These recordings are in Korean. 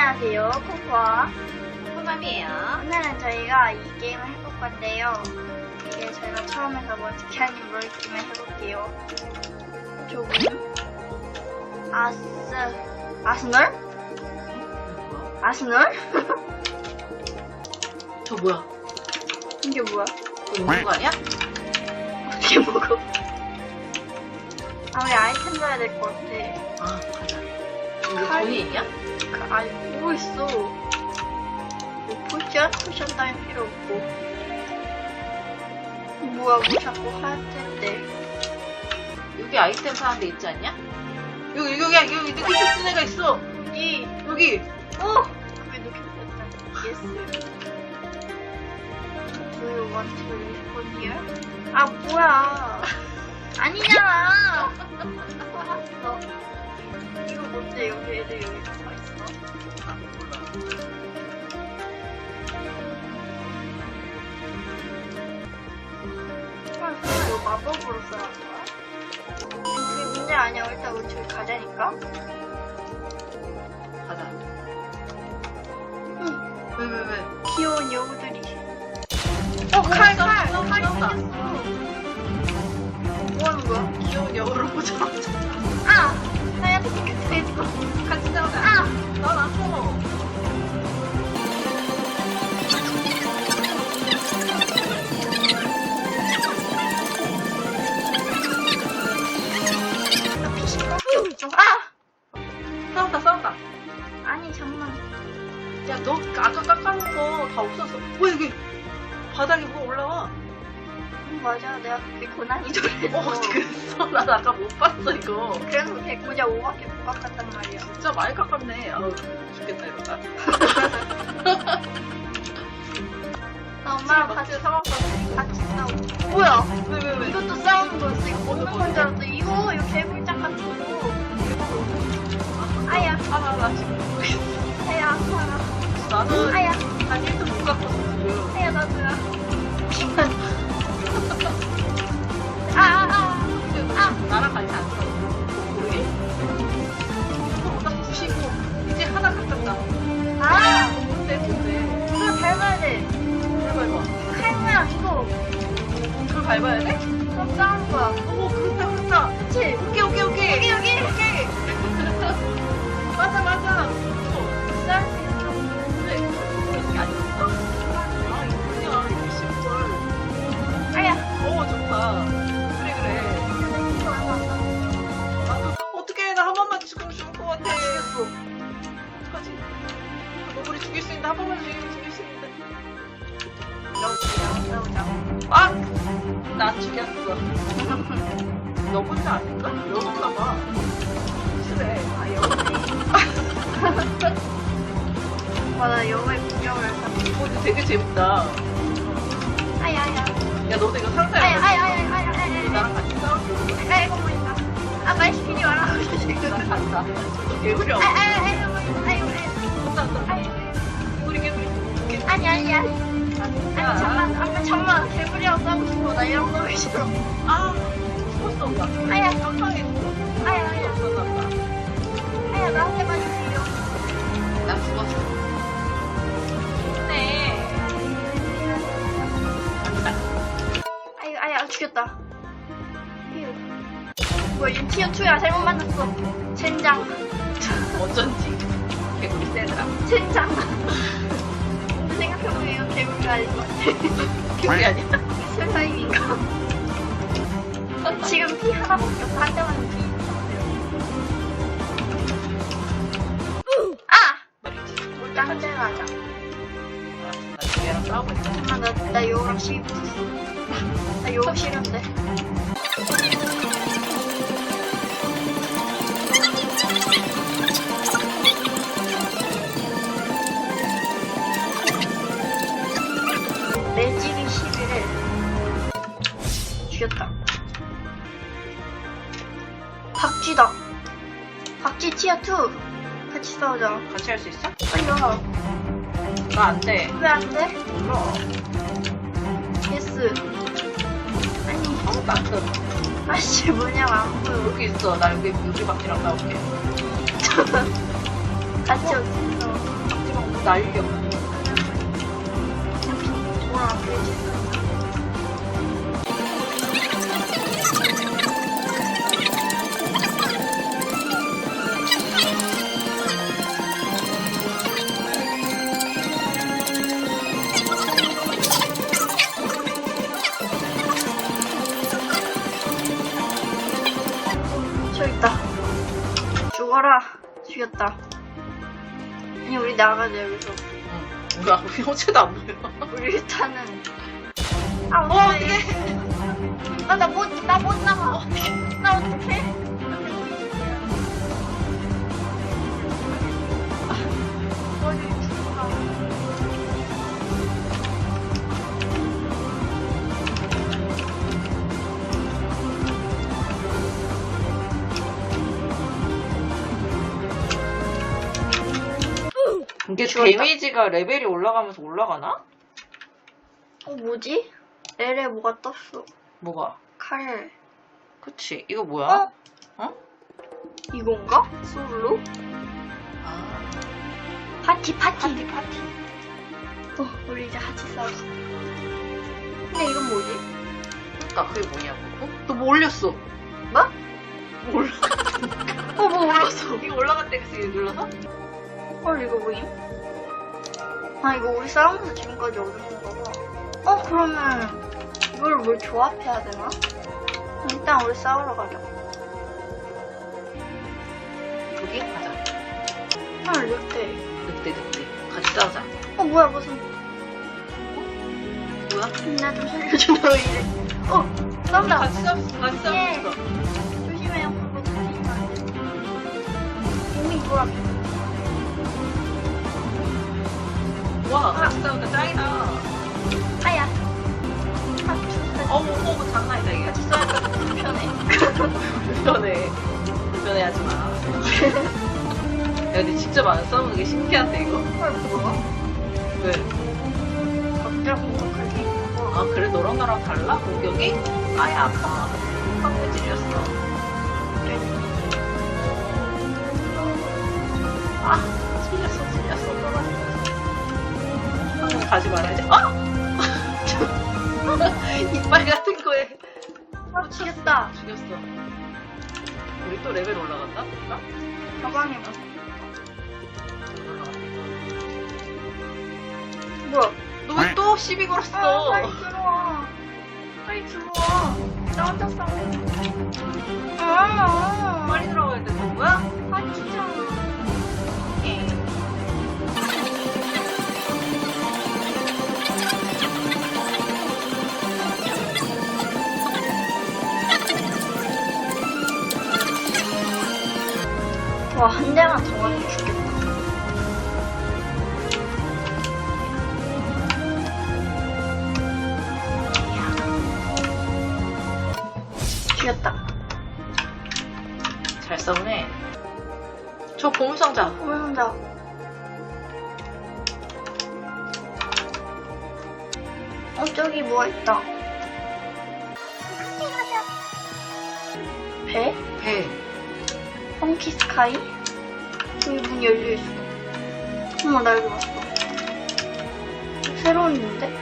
안녕하세요, 코코아. 호감이에요. 오늘은 저희가 이 게임을 해볼 건데요. 이게 저희가 처음 해서 어떻게 하는지 모르겠지만 해볼게요. 조금. 아스, 아스널? 아스널? 저 뭐야? 이게 뭐야? 이거 먹는 거 아니야? 어떻게 먹어? 아, 우리 아이템 줘야 될 것 같아. 아, 가자. 이거 칼. 돈이 있냐? 그, 아니, 보고 있어. 뭐, 포션? 포션 따윈 필요 없고. 뭐야, 뭐 자꾸 하트인데. 여기 아이템 사는 데 있지 않냐? 여기, 여기, 여기, 여기, 여기 쓴 애가 있어! 여기, 여기! 어! 그게 놓겠다. 예스. Do you want to respond here? 아, 뭐야. 아니잖아. 알았어. 이거 뭔데, 여기 애들 여기 이거 마법으로 써야 거야? 그게 문제 아니야. 일단 우리 저기 가자니까. 가자. 응. 왜, 왜, 왜? 귀여운 여우들이. 어, 칼, 칼! 칼이. 생겼어. 뭐 하는 거야? 귀여운 여우를 보자. 아! 거다 없었어. 왜 여기 바닥에 뭐 올라와? 음, 맞아. 내가 그게 고난이 돌했어. 어, 그랬어. 난 아까 못 봤어, 이거. 그래서 백구자 5밖에 못 깎았단 말이야. 진짜 많이 깎았네. 아우, 죽겠다, 이러다. 나 엄마랑 같이 싸웠거든. 같이 싸우고. 뭐야? 왜, 왜, 왜? 이것도 싸우는 거였어. 이거 먹는 건줄 알았어. 이거, 이거 개굴짝 같은 거. 아야, 아, 나, 나 지금 모르겠어. 아야, 아파라. 나는 그 맞아, 여우의 구경을. 어, 근데 되게 재밌다. 아야, 아야. 야, 너도 이거 상상해. 아야, 아야, 아야, 아야, 아야, 아야. 나랑 같이 싸울게. 아, 이거 보인다. 아, 말 시키지 지금. 나 간다. 개구리 아, 없어. 아, 아, 아이고, 아이고, 아이고. 온다, 온다. 아이고. 개구리, 개구리. 개구리. 아니, 아니, 아니. 아, 아니. 잠만, 아까 잠만. 개구리하고 싸우고 싶어. 나 이런 거 싫어. 아, 죽었어, 온다. 아야. 깜빡이 아야, 아야. 없었나 보다. 아야, 나한테만 주세요. 나 죽었어. 죽였다. 휴. 뭐야, 얘 티어 2야. 잘못 만났어. 젠장. 어쩐지. 개구리 세더라. 젠장. 근데 생각해보면 개구리가 아닌 것 같아. 개구리 아니야? 슬라임인가? 지금 피 하나밖에 없어. 한 대만 피. 잠깐만, 나, 나 시기 붙었어. 나 요가 싫은데. 매직이 11을 죽였다. 박쥐다. 박쥐 티어2. 같이 싸우자. 같이 할 수 있어? 빨리 와. 나 안 돼. 왜 안 돼? 몰라. 예스. 아니, 어, 나도. 아씨, 뭐냐, 안 보여. 여기 있어. 나 여기 박쥐랑 싸울게. 같이 어딨어. 날려. 돌아 돼지. 죽어라. 죽였다. 아니 우리 나가자 여기서. 응. 우리 호체도 안 보여. 우리 일단은 아 어, 어떡해 아나못 나 못 나가 어떡해 나 어떡해 이게. 데미지가 레벨이 올라가면서 올라가나? 어 뭐지? 레레 뭐가 떴어 뭐가? 칼 그치. 이거 뭐야? 어? 어? 이건가? 솔로? 아, 파티 파티 파티, 파티. 어 우리 이제 같이 싸우자 근데 이건 뭐지? 그니까 그게 뭐냐고. 어? 너 뭐 올렸어? 뭐? 뭐 올라... 어뭐 올랐어 이거 올라갔대, 그래서 이거 눌러서? 헐 이거 뭐임? 아 이거 우리 싸우면서 지금까지 얻은 건가 봐. 어 그러면 이걸 뭘 조합해야 되나? 일단 우리 싸우러 가자. 여기? 가자. 헐 늑대. 늑대, 늑대. 같이 싸우자. 어 뭐야 무슨? 뭐야? 나 좀 살려줘 너 이래. 어 싸운다. 같이 싸웠어, 같이 예. 싸웠어. 조심해요. 그거 조심해야 돼. 이미 돌아. 와, 같이 싸우니까 짱이다. 아야. 아. 어우, 어우, 장난 아니다, 이게. 싸우니까 불편해. 불편해. 불편해 하지 마. 야, 근데 직접 안 싸우는 게 신기한데, 이거? 왜? 갑자기 공격할 게 있는 거. 아, 그래? 너랑 나랑 달라? 공격이? 아예 아파. 황무질이었어. 아, 찔렸어, 찔렸어. 떨어졌어. 가지 말아야지. 아! 이빨 같은 거에 아 죽였다. 죽였어. 우리 또 레벨 올라간다? 볼까? 가방에 봐. 올라간다. 뭐야? 너 왜 또 시비 아, 걸었어? 빨리 들어와. 빨리 들어와. 나 혼자 싸워. 아, 빨리 들어가야 되는 거야? 와, 한 대만 더 맞으면 죽겠다. 죽였다. 잘 싸우네. 저 보물상자. 보면다. 어, 저기 뭐가 있다. 배? 배. 펑키 스카이? 여기 문 열려있어. 어머, 나 여기 왔어. 새로운 인데?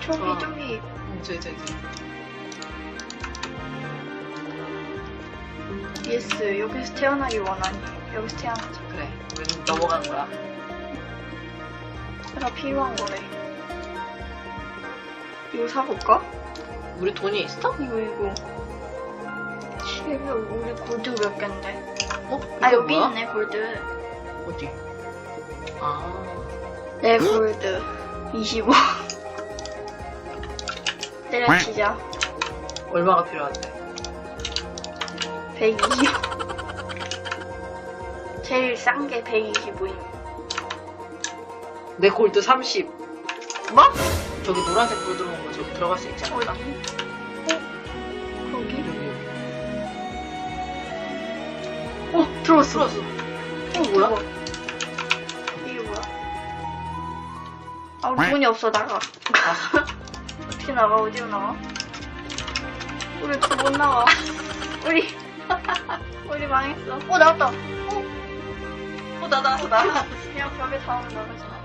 저기, 어. 저기. 응, 저기, 저기. 저기. 예스, 여기서 태어나기 원하니. 여기서 태어나자. 그래. 우리 넘어가는 거야. 내가 필요한 거래. 이거 사볼까? 우리 돈이 있어? 이거, 이거. 700, 우리 골드 몇 갠데? 어? 아, 여기 뭐야? 있네, 골드. 어디? 아. 내 골드 25 때려치자 얼마가 필요한데? 120 제일 싼 게 125인 내 골드 30. 뭐? 저기 노란색 불 들어온 거 저기 들어갈 수 있지 않을까? 들어왔어 들어왔어. 어 뭐야? 이게 뭐야? 아 우리 돈이 없어 나가 아, 어떻게 나가 어디로 나가? 우리 또 못 나가 우리 우리 망했어 어 나왔다 어? 어, 나 나왔어, 나. 그냥 벽에 닿으면 나가잖아.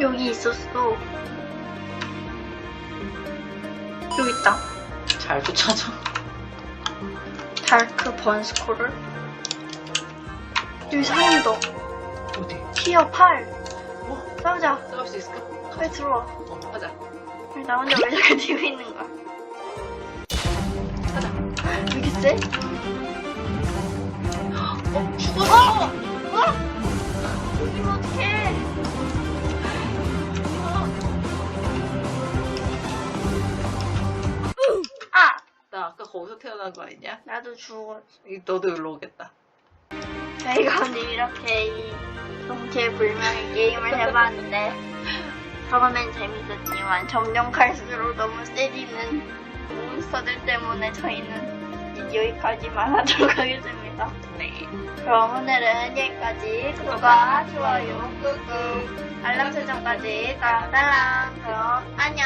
여기 있었어. 여기 있다. 잘 쫓아줘. 다크 번스코를. 여기 사람이다. 어디? 티어 8. 어? 싸우자. 싸울 수 있을까? 빨리 들어와. 어, 가자. 나 혼자 왜 저렇게 뛰고 있는 거야? 가자. 왜 이렇게 세? 어, 죽었어! 어? 이거 어떡해. 아! 나 아까 거기서 태어난 거 아니냐? 나도 죽었어. 이- 너도 일로 오겠다. 저희가 오늘 이렇게 이 동체불명의 게임을 해봤는데 처음엔 재밌었지만 점점 갈수록 너무 세지는 몬스터들 때문에 저희는 이제 여기까지만 하도록 하겠습니다. 네. 그럼 오늘은 여기까지 구독과 좋아요 꾹꾹 알람 설정까지 따랑따랑 그럼 안녕